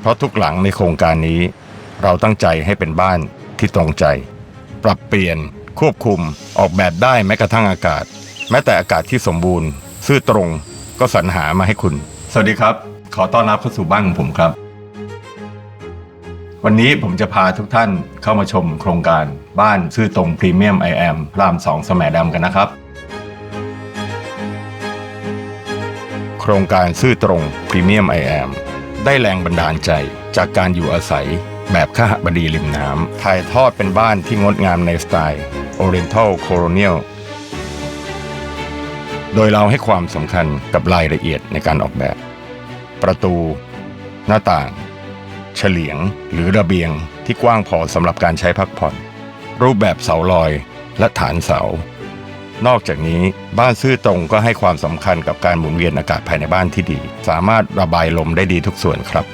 เพราะทุกหลังในโครงการนี้ เราตั้งใจให้เป็นบ้านที่ตรงใจ ปรับเปลี่ยน ควบคุมออกแบบได้แม้กระทั่งอากาศ แม้แต่อากาศที่สมบูรณ์ ซื่อตรงก็สรรหามาให้คุณ สวัสดีครับ ขอต้อนรับเข้าสู่บ้านของผมครับ วันนี้ผมจะพาทุกท่านเข้ามาชมโครงการบ้านซื่อตรงพรีเมียมไอแอมรามสองสมดำกันนะครับ โครงการซื่อตรงพรีเมียมไอแอม ได้แรงบันดาลใจจากการอยู่อาศัยแบบข้าบดีริมน้ำถ่ายทอดเป็นบ้านที่งดงามในสไตล์ Oriental Colonial โดยเราให้ความสำคัญกับรายละเอียดในการออกแบบ ประตู หน้าต่าง เฉลียงหรือระเบียงที่กว้างพอสำหรับการใช้พักผ่อน รูปแบบเสาลอยและฐานเสา นอกจากนี้บ้านซื่อตรงก็ให้ความสำคัญกับการหมุนเวียนอากาศภายในบ้านที่ดี สามารถระบายลมได้ดีทุกส่วนครับ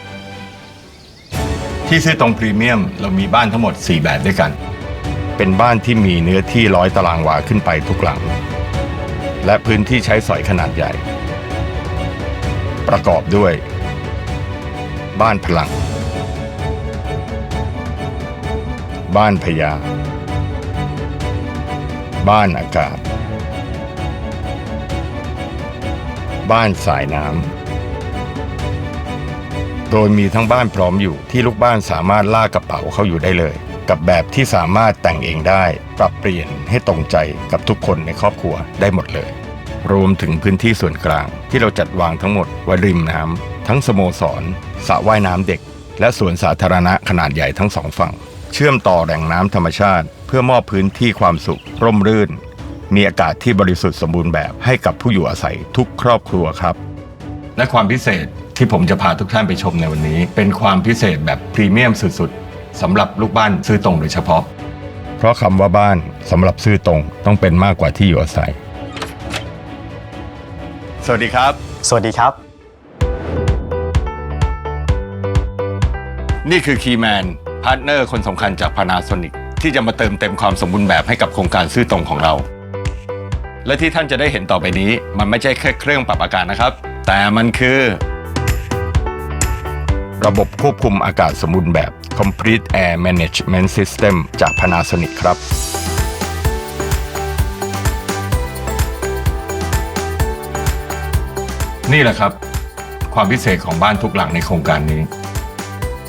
ที่ซื่อตรงพรีเมียมเรามีบ้านทั้งหมด 4 แบบด้วยกัน เป็นบ้านที่มีเนื้อที่ร้อยตารางวาขึ้นไปทุกหลัง และพื้นที่ใช้สอยขนาดใหญ่ ประกอบด้วย บ้านพลัง บ้านพญาบ้านอากาศ บ้านสายน้ำ โดยมีทั้งบ้านพร้อมอยู่ที่ลูกบ้านสามารถลากกระเป๋าเข้าอยู่ได้เลย กับแบบที่สามารถแต่งเองได้ ปรับเปลี่ยนให้ตรงใจกับทุกคนในครอบครัวได้หมดเลย รวมถึงพื้นที่ส่วนกลาง ที่เราจัดวางทั้งหมดไว้ริมน้ำทั้งสโมสรสระว่ายน้ำเด็ก และสวนสาธารณะขนาดใหญ่ทั้งสองฝั่ง เชื่อมต่อแหล่งน้ำธรรมชาติ เพื่อมอบพื้นที่ความสุข ร่มรื่น มีอากาศที่บริสุทธิ์สมบูรณ์แบบให้กับผู้อยู่อาศัยทุกครอบครัวครับ และความพิเศษที่ผมจะพาทุกท่านไปชมในวันนี้ เป็นความพิเศษแบบพรีเมียมสุดๆสำหรับลูกบ้านซื้อตรงโดยเฉพาะ เพราะคำว่าบ้านสำหรับซื้อตรงต้องเป็นมากกว่าที่อยู่อาศัย สวัสดีครับ สวัสดีครับ นี่คือคีย์แมนพาร์ทเนอร์คนสำคัญจาก Panasonic ที่จะมาเติมเต็มความสมบูรณ์แบบให้กับโครงการซื่อตรงของเรา และที่ท่านจะได้เห็นต่อไปนี้ มันไม่ใช่แค่เครื่องปรับอากาศนะครับ แต่มันคือ ระบบควบคุมอากาศสมบูรณ์แบบ Complete Air Management System จาก Panasonic ครับนี่แหละครับ ความพิเศษของบ้านทุกหลังในโครงการนี้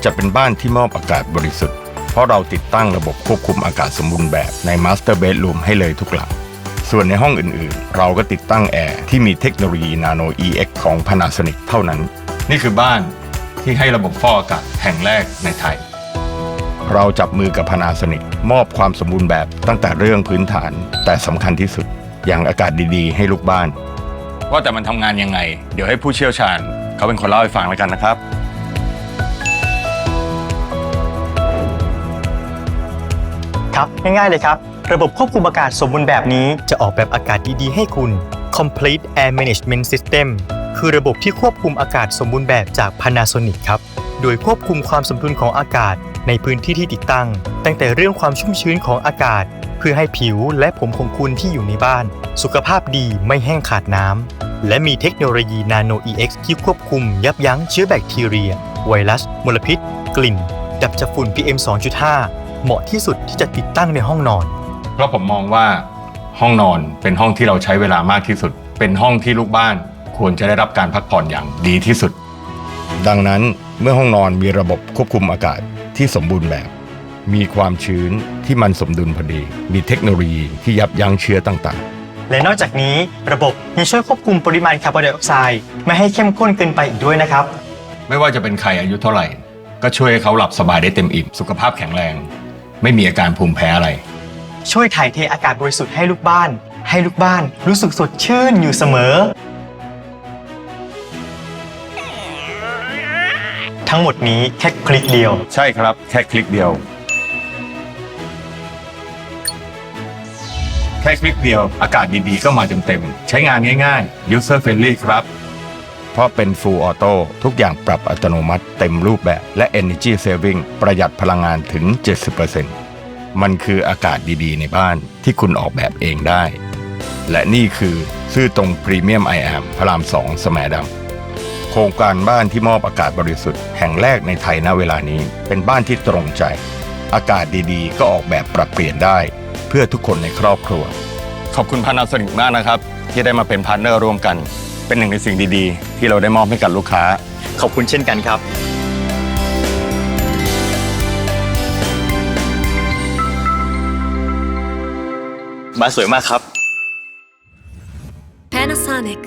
จะเป็นบ้านที่มอบอากาศบริสุทธิ์ เพราะเราติดตั้งระบบควบคุมอากาศสมบูรณ์แบบใน Master Bedroom ให้เลยทุกหลัง ส่วนในห้องอื่นๆ เราก็ติดตั้งแอร์ที่มีเทคโนโลยี Nano EX ของ Panasonic เท่านั้น นี่คือบ้านที่ให้ระบบฟอกอากาศแห่งแรกในไทย เราจับมือกับ Panasonic มอบความสมบูรณ์แบบตั้งแต่เรื่องพื้นฐาน แต่สำคัญที่สุด อย่างอากาศดีๆ ให้ลูกบ้าน ว่าแต่มันทำงานยังไง เดี๋ยวให้ผู้เชี่ยวชาญ เขาเป็นคนเล่าให้ฟังแล้วกันนะครับ ครับง่ายๆเลยครับ ระบบควบคุมอากาศสมบูรณ์แบบนี้จะออกแบบอากาศดีๆ ให้คุณ Complete Air Management System คือระบบที่ควบคุมอากาศสมบูรณ์แบบจาก Panasonic ครับ โดยควบคุมความสมดุลของอากาศในพื้นที่ที่ติดตั้ง ตั้งแต่เรื่องความชุ่มชื้นของอากาศ เพื่อให้ผิวและผมของคุณที่อยู่ในบ้าน สุขภาพดีไม่แห้งขาดน้ำ และมีเทคโนโลยี Nano EX ที่ควบคุมยับยั้งเชื้อแบคทีเรีย ไวรัส มลพิษ กลิ่น ดับจับฝุ่น PM 2.5 เหมาะที่สุดที่จะติดตั้งในห้องนอน เพราะผมมองว่าห้องนอนเป็นห้องที่เราใช้เวลามากที่สุด เป็นห้องที่ลูกบ้านควรจะได้รับการพักผ่อนอย่างดีที่สุด ดังนั้นเมื่อห้องนอนมีระบบควบคุมอากาศที่สมบูรณ์แบบ มีความชื้นที่มันสมดุลพอดี มีเทคโนโลยีที่ยับยั้งเชื้อต่างและนอกจากนี้ระบบยังช่วยควบคุมปริมาณคาร์บอนไดออกไซด์ไม่ให้เข้มข้นเกินไปอีกด้วยนะครับ ๆ ไม่ว่าจะเป็นใครอายุเท่าไหร่ ก็ช่วยให้เขาหลับสบายได้เต็มอิ่มสุขภาพแข็งแรง ไม่มีอาการภูมิแพ้อะไร ช่วยถ่ายเทอากาศบริสุทธิ์ให้ลูกบ้าน ให้ลูกบ้านรู้สึกสดชื่นอยู่เสมอ ทั้งหมดนี้แค่คลิกเดียว ใช่ครับ แค่คลิกเดียว แค่คลิกเดียว อากาศดีๆ ก็มาเต็มๆ ใช้งานง่ายๆ user friendly ครับ เพราะเป็น full auto ทุกอย่างปรับอัตโนมัติเต็มรูปแบบ และ energy saving ประหยัดพลังงานถึง 70% มันคืออากาศดีๆ ในบ้านที่คุณออกแบบเองได้ และนี่คือซื่อตรงพรีเมียม i อ m พระราม2สแมดำโครงการบ้านที่มอบอากาศบริสุทธิ์แห่งแรกในไทยณเวลานี้เป็นบ้านที่ตรงใจ อากาศดีๆ ก็ออกแบบปรับเปลี่ยนได้ เพื่อทุกคนในครอบครัว ขอบคุณพานาโซนิกมากนะครับ ที่ได้มาเป็นพาร์ทเนอร์ร่วมกัน เป็นหนึ่งในสิ่งดีๆ ที่เราได้มอบให้กับลูกค้า ขอบคุณเช่นกันครับ บ้านสวยมากครับ Panasonic